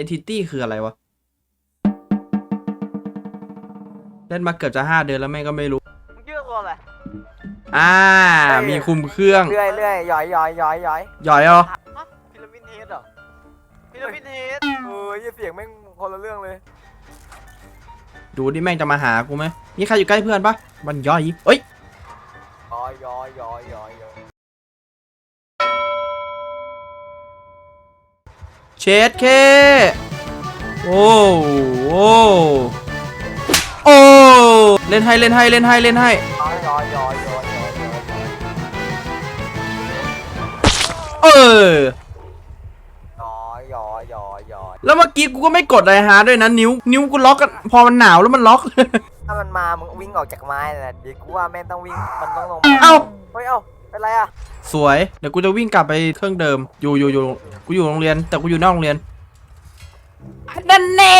entity คืออะไรวะ เล่นมาเกือบจะห้าเดือนแล้วแม่งก็ไม่รู้ มึงชื่อตัวอะไรอ่า มีคุมเครื่อง เรื่อยเรื่อยย้อยย้อยย้อยย้อยหย่อยเหรอ ฮะพิรามิดเฮดเหรอพิรามิดเฮดเออยี่เสียงแม่งคนละเรื่องเลยดูดิแม่งจะมาหากูไหมมีใครอยู่ใกล้เพื่อนปะมันย่อยเอ้ย ย้อยย้อยย้อยย้อย เชดเค โอ้โอ้โอ้เล่นให้เล่นให้เล่นให้เล่นให้ย้อยย้อยย้อยย้อยย้อยย้อยเออย้อยย้อยย้อยย้อยแล้วเมื่อกี้กูก็ไม่กดอะไรฮาด้วยนะนิ้ว นิ้วกูล็อกกันพอมันหนาวแล้วมันล็อก ถ้ามันมา มึงวิ่งออกจากไม้เลยนะเดี๋ยวกูว่าแม่งต้องวิ่ง มันต้องลงเอ้า เฮ้ย เอ้า เป็นไรอะสวย เดี๋ยวกูจะวิ่งกลับไปเครื่องเดิม อยู่อยู่อยู่กูอยู่โรงเรียน แต่กูอยู่นอกโรงเรียน นั่นแน่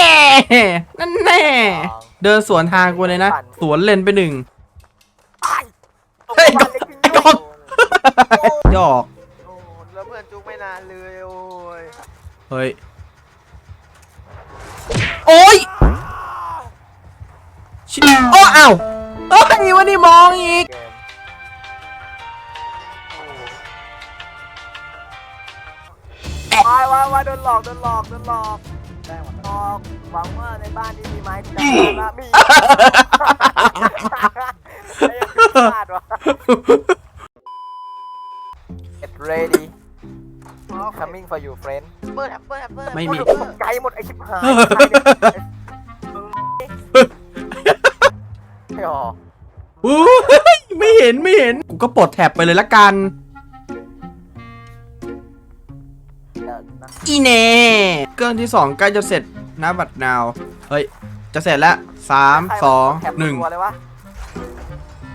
นั่นแน่ เดินสวนทางกูเลยนะ สวนเลนไปหนึ่ง ตายเฮ้ยบ้านเล็กจริงไอ้กล้องหยอก โอ้แล้วเพื่อนจุกไม่นานเลยโอ้ยเฮ้ย โอ้ยชิโอ้อ้าวเอ้ยวันนี้มองอีกเก วายวายวายโดนหลอกโดนหลอกโดนหลอกหลอกหวังว่าในบ้านนี้มีไม้ที่จะมามีไอ้ยังพลาดวะ Get ready coming for you friend เปิดแอปเปิดแอปเปิดไม่มี ตกใจหมดไอชิบหายไม่หรออุ้ยไม่เห็นไม่เห็น กูก็ปลดแท็บไปเลยละกัน อีเน่เครื่องที่สองใกล้จะเสร็จนะบัดนาว เฮ้ย จะเสร็จแล้วสามสองแถบหนึ่งตัวเลยวะ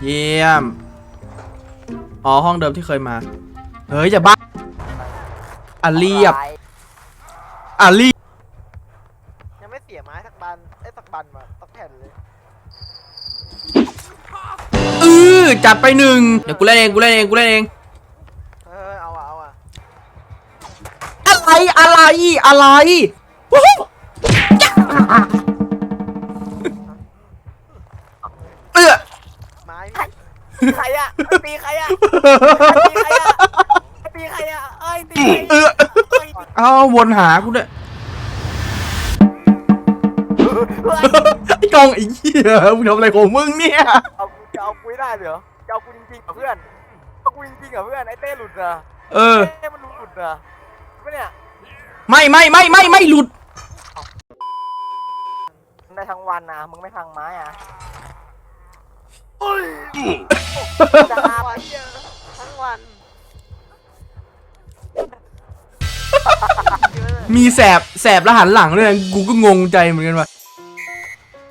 เยี่ยม อ๋อ ห้องเดิมที่เคยมา เฮ้ย อย่าบ้าอะเรียบอะเรียบยังไม่เสียไม้สักบันไอ้ยสักบันมาสักแผ่นเลยอือจัดไปหนึ่งเดี๋ยวกูเล่นเองกูเล่นเองกูเล่นเอง อะไรอะไรอะไรวู้ฮู้เออไม้ใครอะตีใครอะตีใครอะตีใครอะเอ้ยตีเออเอาวนหากูด้วยไอ้กองไอ้เหี้ยมึงทำอะไรของมึงเนี่ยเอากูจะเอากูไม่ได้เหรอจะเอากูจริงๆเหรอเพื่อนเอากูจริงๆเหรอเพื่อนไอ้เต้หลุดเหรอเออเต้มันหลุดเหรอไม่เนี่ย ไม่ไม่ไม่ไม่ไม่หลุดมึงได้ทั้งวันนะมึงไม่พังไม้อะจะทั้หางวันเหี้ยทั้งวันมีแสบแสบแล้วหันหลังด้วยนะกูก็งงใจเหมือนกันว่ะ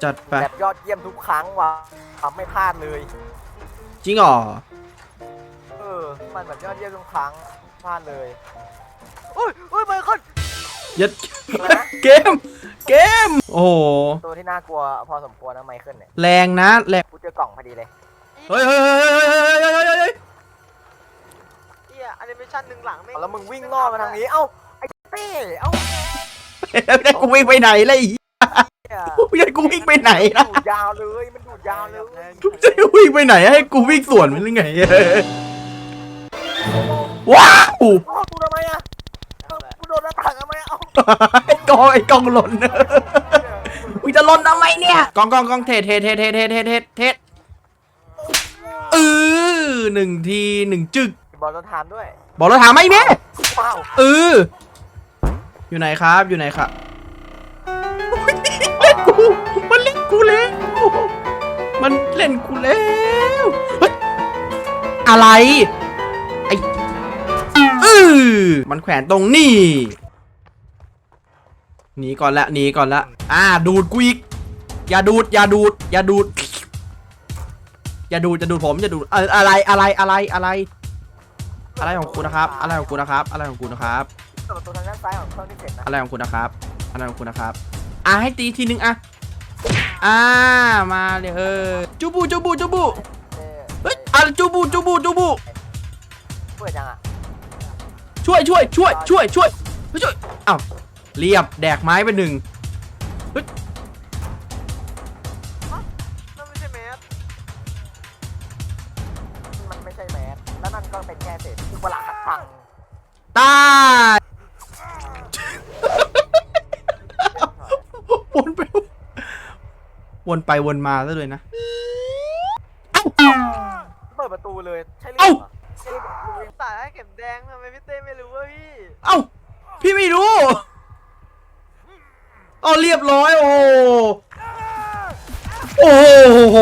จัดไป แบบยอดเยี่ยมทุกครั้งว่ะทำไม่พลาดเลย จริงเหรอเออ มันแบบยอดเยี่ยมทุกครั้งพลาดเลยอุ้ยอุ้ยไมเคิล ยัดเกม เกม โอ้โหตัวที่น่ากลัวพอสมควรนะไมเคิลเนี่ยแรงนะแรงกูเจอกล่องพอดีเลยเฮ้ยเฮ้ยเฮ้ยเฮ้ยเฮ้ยเฮ้ยเฮ้ยเฮ้ยเหี้ยแอนิเมชั่นหนึ่งหลังไม่แล้วมึงวิ่งล่อมาทางนี้ เอ้าไอ้เต้เอ้าไม่ได้กูวิ่งไปไหนเลยไอ้เหี้ยเนี่ยไม่ได้กูวิ่งไปไหนมันะนดูดยาวเลยมันดูดยาวเลยจะวิ่งไปไหนให้กูวิ่งสวนมันหรือไงว้าว ไมเอ้าไอ้กองไอ้กองหล่นมึงจะหล่นทำไมเนี่ยกองกองกองเทสเทสเทสเทสเทสเทสเทสเทสเออหนึ่งทีหนึ่งจึกบอลรถทานด้วย บอกเราถามไม่เม่ว้าวเอออยู่ไหนครับอยู่ไหนครับเล่นกูมันเล่นกูแล้วมันเล่นกูแล้วเฮ้ยอะไรไอ้เออมันแขวนตรงนี่ หนีก่อนละหนีก่อนละอ่าดูดกูอีกอย่าดูดอย่าดูดอย่าดูดอย่าดูดอย่าดูดผมอย่าดูดเอ่ออะไรอะไรอะไรอะไร อะไรของคุณนะครับ อะไรของคุณนะครับ อะไรของคุณนะครับตัวตัวทางด้านซ้ายของเครื่องที่เสร็จนะอะไรของคุณนะครับอะไรของคุณนะครับอะให้ตีทีนึงอะอ่ามาเลยเออจูบูจูบูจูบูเต้เฮ้ยอะจูบูจูบูจูบูเปิดยังอะช่วยช่วยช่วยช่วยช่วยช่วยอ้าว เรียบแดกไม้ไปหนึ่งนั่นไม่ใช่แมสมันไม่ใช่แมสแล้วนั่นก็เป็นแค่เศษอุปราหัดพังตายวนไปวนไปวนมาซะเลยนะ เปิดประตูเลยใช่หรือเอ้าเปล่าใช่หรือเปล่าสายให้เข็มแดงทำไมพี่เต้ไม่รู้วะพี่ เอ้า พี่ไม่รู้ เอาเรียบร้อยโอ้โอ้โห